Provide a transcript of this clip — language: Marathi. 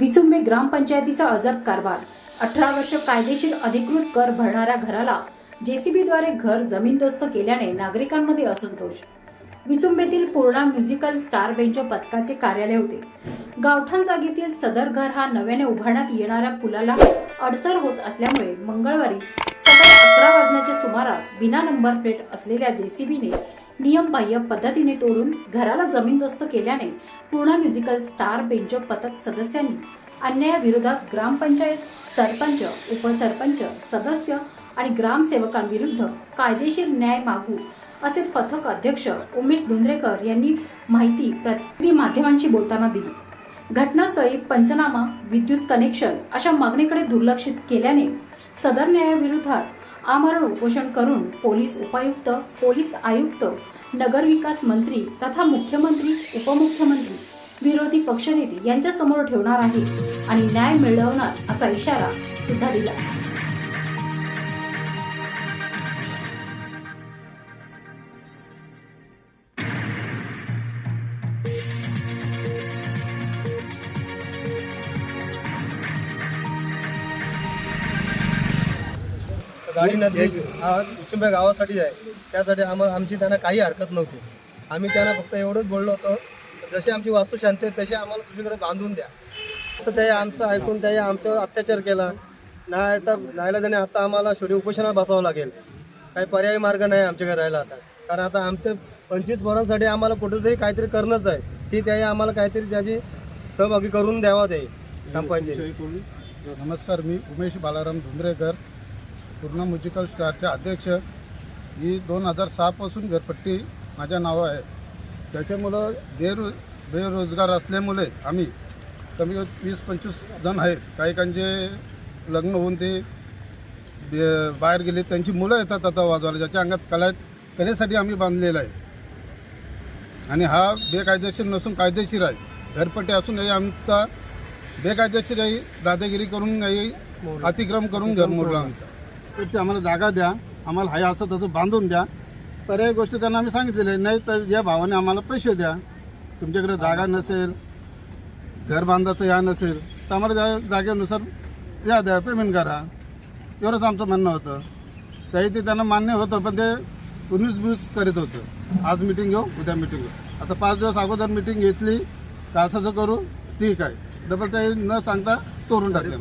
विचुंबे ग्रामपंचायतीचा अजब कारभार. अठरा वर्ष कायदेशीर अधिकृत कर भरणाऱ्या घराला जेसीबीद्वारे घर जमीनदोस्त केल्याने नागरिकांमध्ये असंतोष. विचुंबेतील पूर्णा म्युझिकल स्टार बेंच पथकाचे कार्यालय होते. गावठाण जागेतील सदर घर हा नव्याने उभारण्यात येणाऱ्या पुलाला अडसर होत असल्यामुळे मंगळवारी सकाळी अकरा वाजण्याच्या सुमारास बिना नंबर प्लेट असलेल्या जेसीबीने नियमबाह्य पद्धतीने तोडून घराला जमीनदोस्त केल्याने पूर्णा म्युझिकल स्टार बेंच पथक सदस्यांनी अन्यायाविरोधात ग्रामपंचायत सरपंच उपसरपंच सदस्य आणि ग्रामसेवकांविरुद्ध कायदेशीर न्याय मागू असे पथक अध्यक्ष उमेश धुंद्रेकर यांनी माहिती प्रतिनिधी माध्यमांशी बोलताना दिली. घटनास्थळी पंचनामा विद्युत कनेक्शन अशा मागणीकडे दुर्लक्षित केल्याने सदर न्यायाविरोधात आमरण उपोषण करून पोलीस उपायुक्त पोलीस आयुक्त नगरविकास मंत्री तथा मुख्यमंत्री उपमुख्यमंत्री विरोधी पक्षनेते यांच्यासमोर ठेवणार आहे आणि न्याय मिळवणार असा इशारा सुद्धा दिला. गाडी नदी हा उचुंब्या गावासाठी आहे. त्यासाठी आम्हाला आमची त्यांना काही हरकत नव्हती. आम्ही त्यांना फक्त एवढंच बोललो होतो जशी आमची वास्तू शांती आहे तशी आम्हाला दुसरीकडे बांधून द्या. असं ते आमचं ऐकून त्याही आमच्यावर अत्याचार केला. नाही तर नाहीला त्याने आता आम्हाला शेवटी उपोषणात बसावं लागेल. काही पर्यायी मार्ग नाही आमच्याकडे राहिला आता. कारण आता आमच्या पंचवीस पोरांसाठी आम्हाला कुठेतरी काहीतरी करणंच आहे. ती त्याही आम्हाला काहीतरी त्याची सहभागी करून द्यावा ते. ग्रामपंचायत नमस्कार मी उमेश बालाराम धुंद्रेकर. पूर्ण म्युझिकल स्टारचे अध्यक्ष ही दोन हजार सहापासून घरपट्टी माझ्या नावं आहे. त्याच्यामुळं बेरो बेरोजगार असल्यामुळे आम्ही कमी वीस पंचवीस जण आहेत. काही काहींचे लग्न होऊन ते बे- बाहेर गेले. त्यांची मुलं येतात आता वाजवायला. ज्याच्या अंगात कला आहेत कलेसाठी आम्ही बांधलेला आहे. आणि हा बेकायदेशीर नसून कायदेशीर आहे. घरपट्टी असूनही आमचा बेकायदेशीर आहे. दादागिरी करून काही अतिक्रम करून घर मोडला आमचा. ते आम्हाला जागा द्या आम्हाला हाय असं तसं बांधून द्या. पर्याय गोष्टी त्यांना आम्ही सांगितलेले नाही तर या भावाने आम्हाला पैसे द्या. तुमच्याकडे जागा नसेल घर बांधायचं या नसेल तर आम्हाला त्या जागेनुसार या द्या पेमेंट करा. एवढंच आमचं म्हणणं होतं. त्याही ते त्यांना मान्य होतं पण ते उन्नीस बीस करीत होतं. आज मिटिंग घेऊ उद्या मिटिंग घेऊ. आता पाच दिवस अगोदर मिटिंग घेतली तर असं असं करू ठीक आहे. डबल ते न सांगता तोडून टाकले.